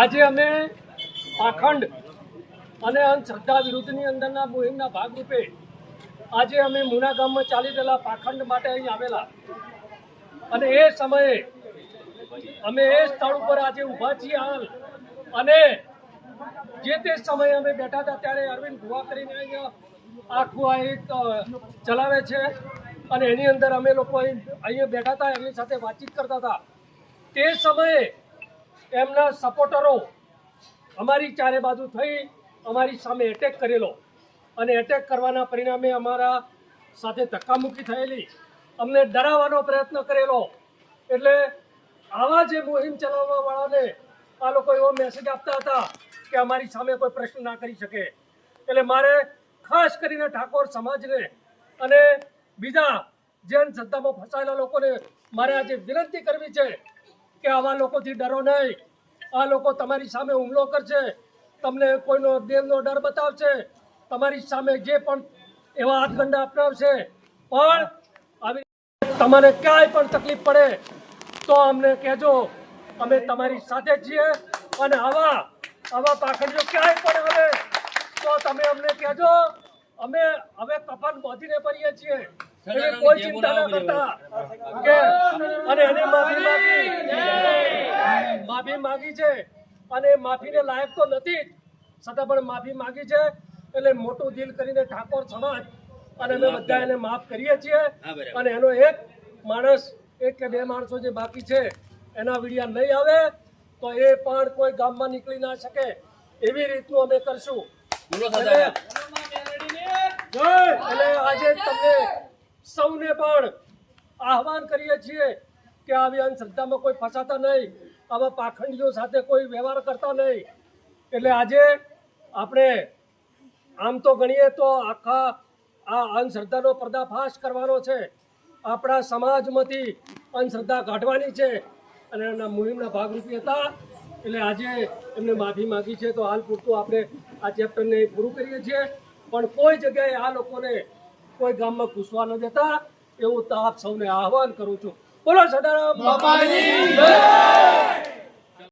આજે અમે પાખંડ અને અંધશ્રદ્ધા વિરુદ્ધની અંદરના મુહિમના ભાગરૂપે આજે અમે મુના ગામમાં ચાલી રહેલા પાખંડ માટે અહીં આવેલા. અને એ સમયે અમે એ સ્થળ ઉપર આજે ઊભા છીએ હાલ. અને જે તે સમયે અમે બેઠા હતા ત્યારે અરવિંદ ભુવા કરીને આખું આ એક ચલાવે છે. અને એની અંદર અમે લોકો અહીંયા બેઠા હતા, એમની સાથે વાતચીત કરતા હતા. તે સમયે એમના સપોર્ટરો અમારી ચારે બાજુ થઈ અમારી સામે એટેક કરેલો. અને એટેક કરવાના પરિણામે અમારા સાથે ધક્કામુક્કી થયેલી. અમને ડરાવવાનો પ્રયત્ન કરેલો. એટલે આવા જે મુહિમ ચલાવવાવાળાને આ લોકો એવો મેસેજ આપતા હતા કે અમારી સામે કોઈ પ્રશ્ન ના કરી શકે. એટલે મારે ખાસ કરીને ઠાકોર સમાજને અને બીજા જૈન ધંધામાં ફસાયેલા લોકોને મારે આજે વિનંતી કરવી છે કે આવા લોકોથી ડરો નહીં. આ લોકો તમારી સામે હુમલો કરશે. તમને કોઈનો દેવનો ડર બતાવશે. તમારી સામે જે પણ એવા હાથગંડા અપનાવશે. પણ આવી તમારે ક્યાંય પણ તકલીફ પડે તો અમને કહેજો. અમે તમારી સાથે છીએ અને આવા આવા પાખંડીઓ ક્યાંય પણ આવે તો તમે અમને કહેજો. અમે હવે કફન બાંધીને ફરીએ છીએ. એવી કોઈ ચિંતા ના કરતા. કે અને એને માફી માગી. માફી માગી છે. અને માફીને લાયક તો નથી છતાં પણ માફી માગી છે. એટલે મોટું દિલ કરીને ઠાકોર સમાજ અને અમે બધા એને માફ કરીએ છીએ. અને એનો એક માણસ એક કે બે માણસો જે બાકી છે એના વિડિયા નહીં આવે તો એ પણ કોઈ ગામમાં નીકળી ના શકે. એવી રીતનું અમે કરશું. એટલે આજે તમને સૌને પણ આહવાન કરીએ છીએ કે આવી અંધશ્રદ્ધામાં કોઈ ફસાતા નહીં, આવા પાખંડીઓ સાથે કોઈ વ્યવહાર કરતા નહીં. એટલે આજે આપણે આમ તો ગણીએ તો આખા આ અંધશ્રદ્ધાનો પર્દાફાશ કરવાનો છે. આપણા સમાજમાંથી અંધશ્રદ્ધા કાઢવાની છે અને એના મુહિમના ભાગરૂપી હતા. એટલે આજે એમને માફી માગી છે તો હાલ પૂરતું આપણે આ ચેપ્ટરને પૂરું કરીએ છીએ. પણ કોઈ જગ્યાએ આ લોકોને કોઈ ગામમાં ઘૂસવા ન દેતા એવું તો આપ સૌને આહવાન કરું છું બોલો સદારામ બાપાની!